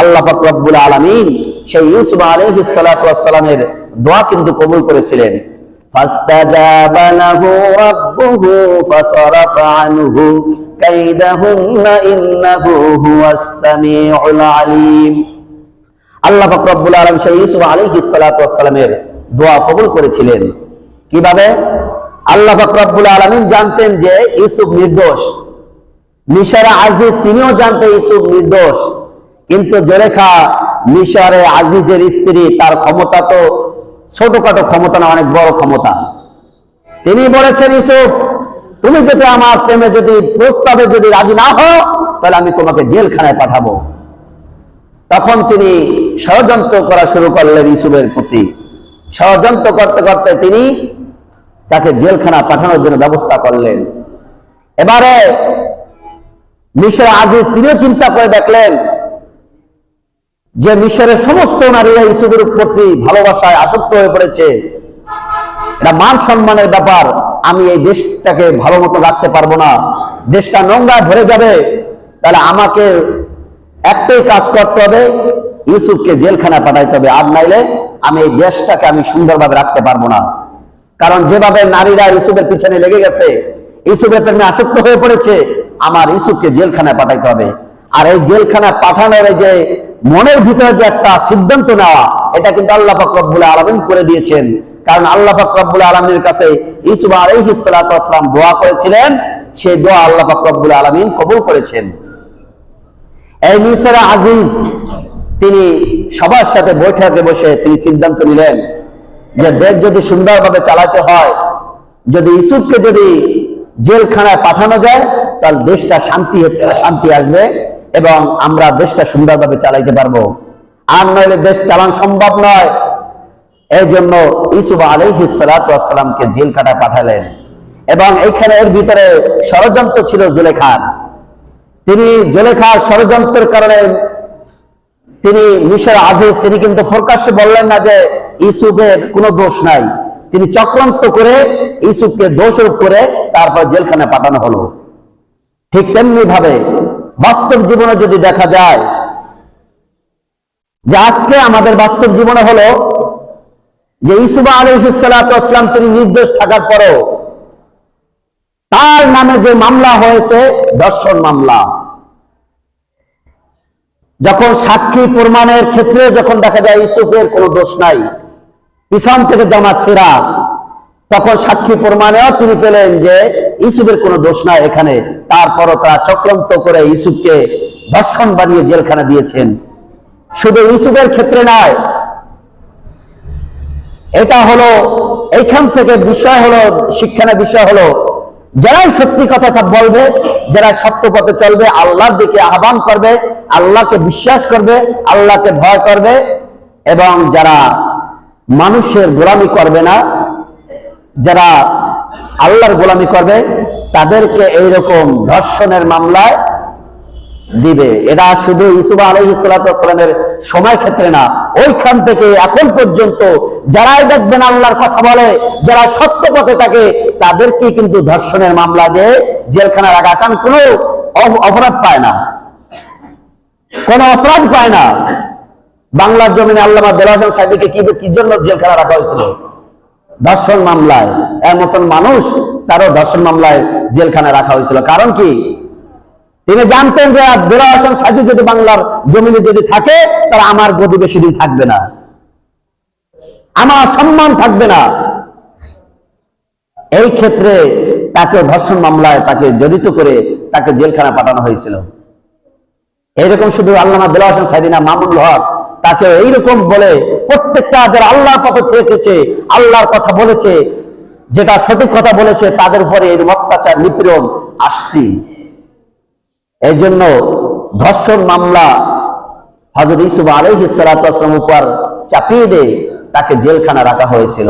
আল্লাহ ফাকরাবুল আলমিন সেই ইউসুফ আলহিসালামের দোয়া কিন্তু কবুল করেছিলেন। আল্লাহ ফাকরাবুল আলম সেই ইউসুফ আলহিসালামের দোয়া কবুল করেছিলেন। কীভাবে? আল্লাহ ফাকরাবুল আলমিন জানতেন যে ইউসুফ নির্দোষ। মিশারা আজিজ তিনিও জানতেন ইউসুফ নির্দোষ। কিন্তু জলেখা মিশরে আজিজের স্ত্রী, তার ক্ষমতা তো ছোটখাটো ক্ষমতা না, অনেক বড় ক্ষমতা। তিনি বলেছেন, ইউসুফ, তুমি যদি আমার প্রেমে যদি, প্রস্তাবে যদি রাজি না হও, তাহলে আমি তোমাকে জেলখানায় পাঠাবো। তখন তিনি ষড়যন্ত্র করা শুরু করলেন ইউসুফের প্রতি। ষড়যন্ত্র করতে করতে তিনি তাকে জেলখানা পাঠানোর জন্য ব্যবস্থা করলেন। এবারে মিশর আজিজ তিনিও চিন্তা করে দেখলেন যে মিশরের সমস্ত নারীরা ইসুফের প্রতি ভালোবাসায় আসক্ত হয়ে পড়েছে, এটা মান সম্মানের ব্যাপার। আমি এই দেশটাকে ভালো মতো রাখতে পারব না। দেশটা নোংরা ভরে যাবে, তাহলে আমাকে একটাই কাজ করতে হবে, ইউসুফকে জেলখানা পাঠাইতে হবে। আর নাইলে আমি এই দেশটাকে আমি সুন্দরভাবে রাখতে পারব না। কারণ যেভাবে নারীরা ইউসুফের পিছনে লেগে গেছে, ইউসুফের প্রেমে আসক্ত হয়ে পড়েছে, আমার ইউসুফকে জেলখানায় পাঠাইতে হবে। আর এই জেলখানায় পাঠানোর যে মনের ভিতরে যে একটা সিদ্ধান্ত নেওয়া, এটা কিন্তু আল্লাহ ফকরবুল আলমিন করে দিয়েছেন। কারণ আল্লাহ ফকরবুল আলমীর কাছে ইসুফ আলহিসাম দোয়া করেছিলেন, সেই দোয়া আল্লাহ ফকরবুল আলমিন কবুল করেছেন। এই মিসরা আজিজ, তিনি সবার সাথে বৈঠকে বসে তিনি সিদ্ধান্ত নিলেন যে দেশ যদি সুন্দরভাবে চালাতে হয়, যদি ইসুফকে যদি জেলখানায় পাঠানো যায়, তাহলে দেশটা শান্তি শান্তি আসবে। এবং আমরা দেশটা সুন্দরভাবে চালাইতে পারব। আর নইলে দেশ চালান সম্ভব নয়। এই জন্য ইসুফ আলহিসামকে জেল কাটা পাঠালেন। এবং এইখানে এর ভিতরে ষড়যন্ত্র ছিল জুলেখার। তিনি জুলেখার ষড়যন্ত্রের কারণে তিনি মিশর আজিজ, তিনি কিন্তু প্রকাশ্যে বললেন না যে ইসুফের কোনো দোষ নাই। তিনি চক্রান্ত করে ইসুফকে দোষারোপ করে তারপর জেলখানে পাঠানো হলো। ঠিক তেমনি ভাবে বাস্তব জীবনে যদি দেখা যায় যে আজকে আমাদের বাস্তব জীবনে হলো যে ইসুফ আলহিসাম তিনি নির্দোষ থাকার পরও তার নামে যে মামলা হয়েছে দর্শন মামলা। যখন সাক্ষী প্রমাণের ক্ষেত্রে যখন দেখা যায় ইসুফের কোনো দোষ নাই। পিছন থেকে জামা ছেঁড়া। তখন সাক্ষী প্রমাণেও তিনি পেলেন যে ইসুফের কোনো দোষ নাই এখানে। তারপরও তারা চক্রান্ত করে ইসুফকে দর্শন বানিয়ে জেলখানা দিয়েছেন। শুধু ইসুফের ক্ষেত্রে নয়, এটা হলো, এইখান থেকে বিষয় হলো শিক্ষানের বিষয় হলো, যারাই সত্যি কথা বলবে যারা সত্য পথে চলবে, আল্লাহর দিকে আহ্বান করবে, আল্লাহকে বিশ্বাস করবে, আল্লাহকে ভয় করবে, এবং যারা মানুষের গোলামি করবে না যারা আল্লাহর গোলামি করবে, তাদেরকে এইরকম ধর্ষণের মামলায় দিবে। এটা শুধু ইসুফ আলহিসামের সময় ক্ষেত্রে না, ওইখান থেকে এখন পর্যন্ত যারাই দেখবেন আল্লাহর কথা বলে, যারা সত্য পথে থাকে তাদেরকে কিন্তু ধর্ষণের মামলা দিয়ে জেলখানা রাখা কারণ কোনো অপরাধ পায় না। কোনো অপরাধ পায় না। বাংলার জমিনে আল্লাহ দেল হোসেন সাইদিকে কি জন্য জেলখানা রাখা হয়েছিল? ধর্ষণ মামলায়, এর মতন মানুষ তারও ধর্ষণ মামলায় জেলখানা রাখা হয়েছিল। কারণ কি? তিনি জানতেন যে হাসান সাজি যদি বাংলার জমিনে যদি থাকে, তাহলে আমার গদি বেশি দিন থাকবে না। আমার সম্মান থাকবে না। এই ক্ষেত্রে তাকে ধর্ষণ মামলায় তাকে জড়িত করে তাকে জেলখানা পাঠানো হয়েছিল। এইরকম শুধু আল্লামা বেলা হাসান সাইদিনা মামুল হক তাকে এইরকম বলে, প্রত্যেকটা যারা আল্লাহর পথে থেকেছে, আল্লাহর কথা বলেছে, যেটা সঠিক কথা বলেছে, তাদের উপরে এই অত্যাচার, নিপীড়ন আসছি। এই জন্য ধর্ষণ মামলা হজরত ইসুফ আলহ আলহিসাম উপর চাপিয়ে দিয়ে তাকে জেলখানা রাখা হয়েছিল।